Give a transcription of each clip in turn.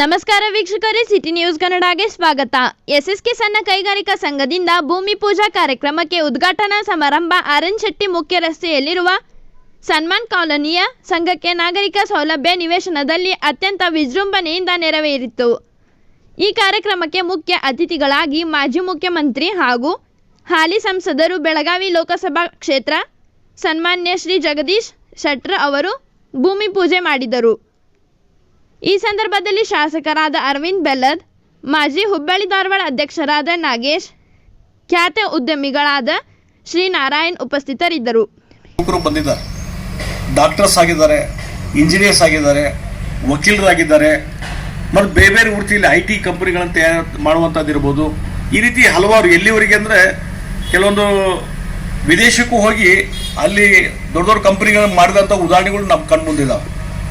ನಮಸ್ಕಾರ ವೀಕ್ಷಕರೇ, city news ಕನ್ನಡಗೆ ಸ್ವಾಗತ. ಎಸ್ಎಸ್ಕೆ ಸಣ್ಣ ಕೈಗಾರಿಕಾ ಸಂಘದಿಂದ ಭೂಮಿ ಪೂಜಾ ಕಾರ್ಯಕ್ರಮಕ್ಕೆ ಉದ್ಘಾಟನಾ ಸಮಾರಂಭ ಆರ್ಎನ್ ಶೆಟ್ಟಿ ಮುಖ್ಯ ರಸ್ತೆಯಲ್ಲಿರುವ ಸನ್ಮಾನ್ ಕಾಲೋನಿಯ ಸಂಘಕ್ಕೆ ನಾಗರಿಕ ಸೌಲಭ್ಯ ನಿವೇಶನದಲ್ಲಿ ಅತ್ಯಂತ ವಿಜೃಂಭಣೆಯಿಂದ ನೆರವೇರಿತು. ಈ ಕಾರ್ಯಕ್ರಮಕ್ಕೆ ಮುಖ್ಯ ಅತಿಥಿಗಳಾಗಿ ಮಾಜಿ ಮುಖ್ಯಮಂತ್ರಿ ಹಾಗೂ ಹಾಲಿ ಸಂಸದರು ಬೆಳಗಾವಿ ಲೋಕಸಭಾ ಕ್ಷೇತ್ರ ಸನ್ಮಾನ್ಯ ಶ್ರೀ ಜಗದೀಶ್ ಶೆಟ್ರ ಅವರು ಭೂಮಿ ಪೂಜೆ ಮಾಡಿದರು. ಈ ಸಂದರ್ಭದಲ್ಲಿ ಶಾಸಕರಾದ ಅರವಿಂದ್ ಬೆಲ್ಲದ್, ಮಾಜಿ ಹುಬ್ಬಳ್ಳಿ ಧಾರವಾಡ ಅಧ್ಯಕ್ಷರಾದ ನಾಗೇಶ್, ಖ್ಯಾತ ಉದ್ಯಮಿಗಳಾದ ಶ್ರೀ ನಾರಾಯಣ್ ಉಪಸ್ಥಿತರಿದ್ದರು ಬಂದಿದ್ದಾರೆ. ಡಾಕ್ಟರ್ಸ್ ಆಗಿದ್ದಾರೆ, ಇಂಜಿನಿಯರ್ಸ್ ಆಗಿದ್ದಾರೆ, ವಕೀಲರಾಗಿದ್ದಾರೆ. ಮತ್ತು ಬೇರೆ ಬೇರೆ ವೃತ್ತಿಯಲ್ಲಿ ಐ ಟಿ ಕಂಪನಿಗಳನ್ನು ತಯಾರು ಮಾಡುವಂಥದ್ದು ಇರ್ಬೋದು. ಈ ರೀತಿ ಹಲವಾರು ಎಲ್ಲಿವರೆಗೆ ಅಂದರೆ ಕೆಲವೊಂದು ವಿದೇಶಕ್ಕೂ ಹೋಗಿ ಅಲ್ಲಿ ದೊಡ್ಡ ದೊಡ್ಡ ಕಂಪ್ನಿಗಳನ್ನು ಮಾಡಿದಂಥ ಉದಾಹರಣೆಗಳು ನಮ್ಮ ಕಣ್ಮುಂದಿದ್ದಾವೆ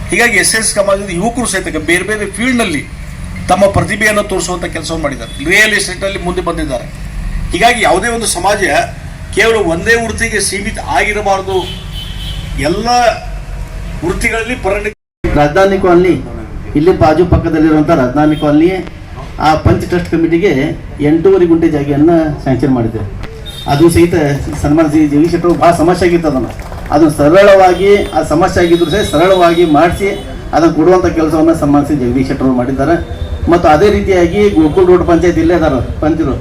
ಹೀಗಾಗಿ ಎಸ್ ಎಸ್ ಸಮಾಜದ ಯುವಕರು ಸಹಿತ ಬೇರೆ ಬೇರೆ ಫೀಲ್ಡ್ನಲ್ಲಿ ತಮ್ಮ ಪ್ರತಿಭೆಯನ್ನು ತೋರಿಸುವಂಥ ಕೆಲಸವನ್ನು ಮಾಡಿದ್ದಾರೆ. ರಿಯಲ್ ಎಸ್ಟೇಟಲ್ಲಿ ಮುಂದೆ ಬಂದಿದ್ದಾರೆ. ಹೀಗಾಗಿ ಯಾವುದೇ ಒಂದು ಸಮಾಜ ಕೇವಲ ಒಂದೇ ವೃತ್ತಿಗೆ ಸೀಮಿತ ಆಗಿರಬಾರದು. ಎಲ್ಲ ವೃತ್ತಿಗಳಲ್ಲಿ ಪರಿಣಿತ ರಾಜಧಾನಿ ಕಾಲನಿ, ಇಲ್ಲಿ ಬಾಜು ಪಕ್ಕದಲ್ಲಿರುವಂಥ ರಾಜಧಾನಿ ಕಾಲನಿ ಆ ಪಂಚ್ ಟ್ರಸ್ಟ್ ಕಮಿಟಿಗೆ ಎಂಟೂವರೆ ಗುಂಟೆ ಜಾಗೆಯನ್ನು ಸ್ಯಾಂಕ್ಷನ್ ಮಾಡಿದೆ ಅದು ಸಹಿತ ಸನ್ಮಾನ ಜಗದೀಶ್ ಶೆಟ್ಟರು ಭಾಳ ಸಮಸ್ಯೆ ಆಗಿತ್ತು ಅದನ್ನು. ಅದನ್ನು ಸರಳವಾಗಿ, ಆ ಸಮಸ್ಯೆ ಆಗಿದ್ರು ಸಹ ಸರಳವಾಗಿ ಮಾಡಿಸಿ ಅದನ್ನು ಕೊಡುವಂಥ ಕೆಲಸವನ್ನು ಸಂಬಂಧಿಸಿ ಜಗದೀಶ್ ಶೆಟ್ಟರು ಮಾಡಿದ್ದಾರೆ. ಮತ್ತು ಅದೇ ರೀತಿಯಾಗಿ ಗೋಕುಲ್ ರೋಡ್ ಪಂಚಾಯತ್ ಇಲ್ಲೇ ಅದಾರ ಪಂಚರು